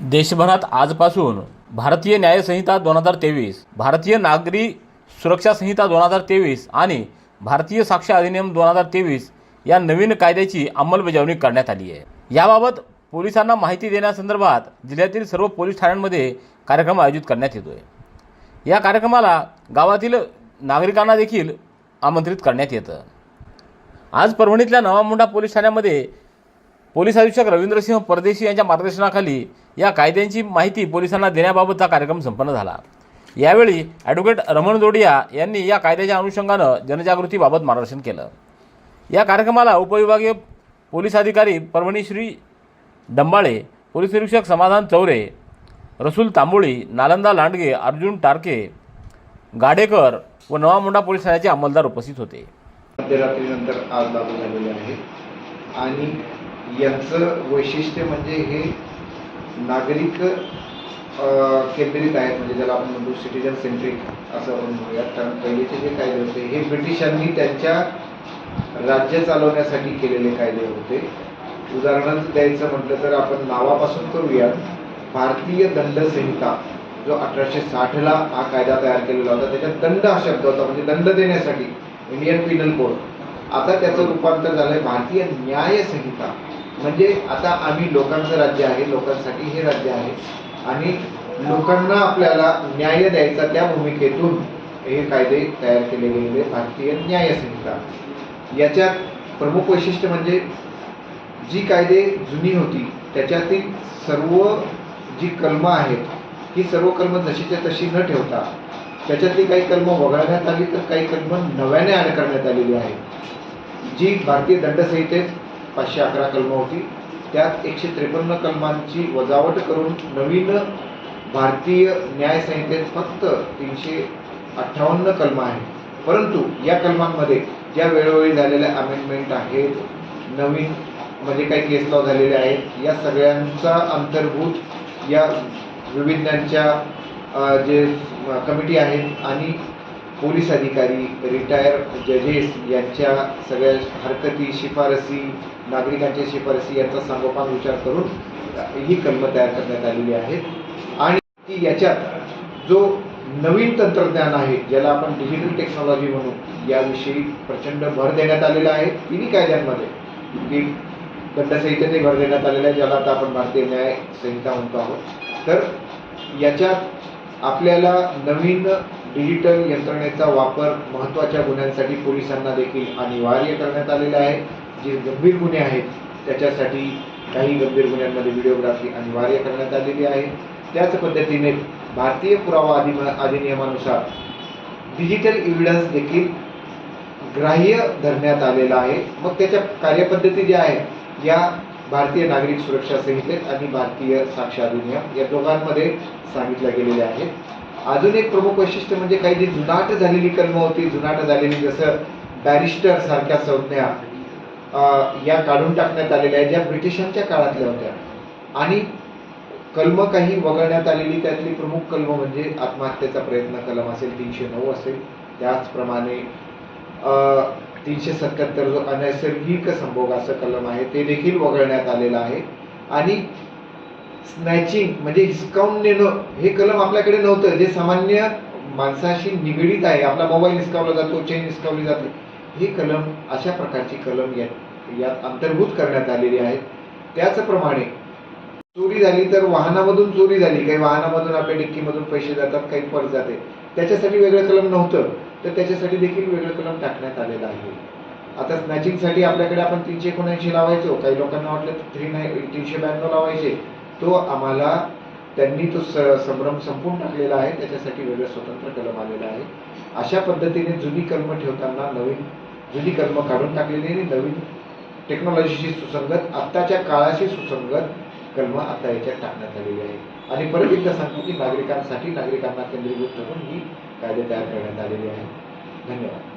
देशभरात आजपासून भारतीय न्यायसंहिता दोन हजार तेवीस भारतीय नागरी सुरक्षा संहिता दोन हजार तेवीस आणि भारतीय साक्ष अधिनियम दोन हजार तेवीस या नवीन कायद्याची अंमलबजावणी करण्यात आली आहे. याबाबत पोलिसांना माहिती देण्यासंदर्भात जिल्ह्यातील सर्व पोलीस ठाण्यांमध्ये कार्यक्रम आयोजित करण्यात येतो आहे या कार्यक्रमाला गावातील नागरिकांना देखील आमंत्रित करण्यात येतं. आज परभणीतल्या नवामुंडा पोलीस ठाण्यामध्ये पोलीस अधीक्षक रवींद्रसिंह परदेशी यांच्या मार्गदर्शनाखाली या कायद्यांची माहिती पोलिसांना देण्याबाबतचा कार्यक्रम संपन्न झाला. यावेळी ॲडव्होकेट रमण जोडिया यांनी या कायद्याच्या अनुषंगानं जनजागृतीबाबत मार्गदर्शन केलं. या कार्यक्रमाला उपविभागीय पोलीस अधिकारी परभणी श्री डंबाळे पोलीस निरीक्षक समाधान चौरे रसूल तांबोळी नालंदा लांडगे अर्जुन टारके गाडेकर व नवामुंडा पोलीस ठाण्याचे अंमलदार उपस्थित होते. मध्यरात्रीनंतर आज लागू झालेले आहे. आणि यांचं वैशिष्ट्य म्हणजे हे नागरिक केंद्रित आहेत. म्हणजे ज्याला आपण म्हणतो सिटीजन सेंट्रिक असं आपण म्हणूयात. कारण पहिलेचे जे कायदे होते हे ब्रिटिशांनी त्यांच्या राज्य चालवण्यासाठी केलेले कायदे होते. उदाहरणार्थ द्यायचं म्हटलं तर आपण नावापासून करूयात. भारतीय दंड संहिता जो अठराशे साठला हा कायदा तयार केलेला होता त्याच्यात दंड हा शब्द होता म्हणजे दंड देण्यासाठी इंडियन पिनल कोड आता त्याचं रूपांतर झालंय भारतीय न्याय संहिता. म्हणजे आता आम्ही लोकांचं राज्य आहे लोकांसाठी हे राज्य आहे. आणि लोकांना आपल्याला न्याय द्यायचा त्या भूमिकेतून हे कायदे तयार केले गेलेले भारतीय न्याय संहिता. याच्यात प्रमुख वैशिष्ट्य म्हणजे जी कायदे जुनी होती त्याच्यातील सर्व जी कलमं आहेत ही सर्व कलमं जशीच्या तशी न ठेवता त्याच्यातली काही कलमं वगळण्यात आली तर काही कलमं नव्याने ॲड करण्यात आलेली आहे जी भारतीय दंडसंहितेत पाचशे अकरा कलमं होती. त्यात एकशे त्रेपन्न कलमांची वजावट करून नवीन भारतीय न्याय संहितेत फक्त तीनशे अठ्ठावन्न कलमं आहेत. परंतु या कलमांमध्ये ज्या वेळोवेळी झालेल्या अमेंडमेंट आहेत नवीन म्हणजे काही केस लॉ झालेले आहेत या सगळ्यांचा अंतर्भूत या विविधांच्या जे कमिटी आहेत आणि पोलीस अधिकारी रिटायर जजेस यांच्या सगळ्या हरकती शिफारसी नागरिकांच्या शिफारसी यांचा सांगोपान विचार करून ही कलमं तयार करण्यात आलेली आहेत. आणि ती याच्यात जो नवीन तंत्रज्ञान आहे ज्याला आपण डिजिटल टेक्नॉलॉजी म्हणू याविषयी प्रचंड भर देण्यात आलेला आहे तिन्ही कायद्यांमध्ये. की दंडसंहितेने भर देण्यात आलेला आहे ज्याला आता आपण भारतीय न्याय संहिता म्हणतो आहोत. तर याच्यात आपल्याला नवीन डिजिटल यंत्रणेचा वापर महत्त्वाच्या गुन्ह्यांसाठी पोलिसांना देखील अनिवार्य करण्यात आलेला आहे. जे गंभीर गुन्हे आहेत त्याच्यासाठी काही गंभीर गुन्ह्यांमध्ये व्हिडिओग्राफी अनिवार्य करण्यात आलेली आहे. त्याच पद्धतीने भारतीय पुरावा अधिमा अधिनियमानुसार डिजिटल एव्हिडन्स देखील ग्राह्य धरण्यात आलेला आहे. मग त्याच्या कार्यपद्धती ज्या आहेत या भारतीय नागरिक सुरक्षा संहितेत आणि भारतीय साक्ष अधिनियम या दोघांमध्ये सांगितल्या गेलेल्या आहेत. अजून एक प्रमुख वैशिष्ट्य म्हणजे काही जी जुनाट झालेली कलमं होती जुनाट झालेली जसं बॅरिस्टर सारख्या संज्ञा या काढून टाकण्यात आलेल्या आहेत ज्या ब्रिटिशांच्या काळातल्या होत्या. आणि कलम काही वगळण्यात आलेली त्यातली प्रमुख कलम म्हणजे आत्महत्येचा प्रयत्न कलम असेल तीनशे नऊ असेल त्याचप्रमाणे तीनशे सत्याहत्तर जो अनैसर्गिक संभोग असं कलम आहे ते देखील वगळण्यात आलेलं आहे. आणि स्नॅचिंग म्हणजे हिसकावून नेणं हे कलम आपल्याकडे नव्हतं. जे सामान्य माणसाशी निगडीत आहे आपला मोबाईल हिसकावला जातो चेन हिसकावली जाते ही कलम अशा प्रकारची कलम यात यात अंतर्भूत करण्यात आलेली आहेत त्याचप्रमाणे चोरी झाली तर वाहनामधून चोरी झाली. काही वाहनामधून आपल्या डिक्कीमधून पैसे जातात काही पर्स जाते. त्याच्यासाठी वेगळं कलम नव्हतं. तर त्याच्यासाठी देखील वेगळं कलम टाकण्यात आलेलं आहे. आता स्नॅचिंगसाठी आपल्याकडे आपण तीनशे एकोणऐंशी लावायचो. काही लोकांना वाटलं थ्री नाईन तीनशे ब्याण्णव लावायचे. तो आम्हाला त्यांनी तो स संभ्रम संपून टाकलेला आहे त्याच्यासाठी वेगळं स्वतंत्र कलम आलेलं आहे. अशा पद्धतीने जुनी कलम ठेवताना नवीन जुनी कलम काढून टाकलेली आणि नवीन टेक्नॉलॉजीशी सुसंगत आत्ताच्या काळाशी सुसंगत कलम आता याच्यात टाकण्यात आलेली आहे. आणि परत एकदा सांगतो की नागरिकांसाठी नागरिकांना केंद्रीभूत करून ही कायदे तयार करण्यात आलेले आहे धन्यवाद.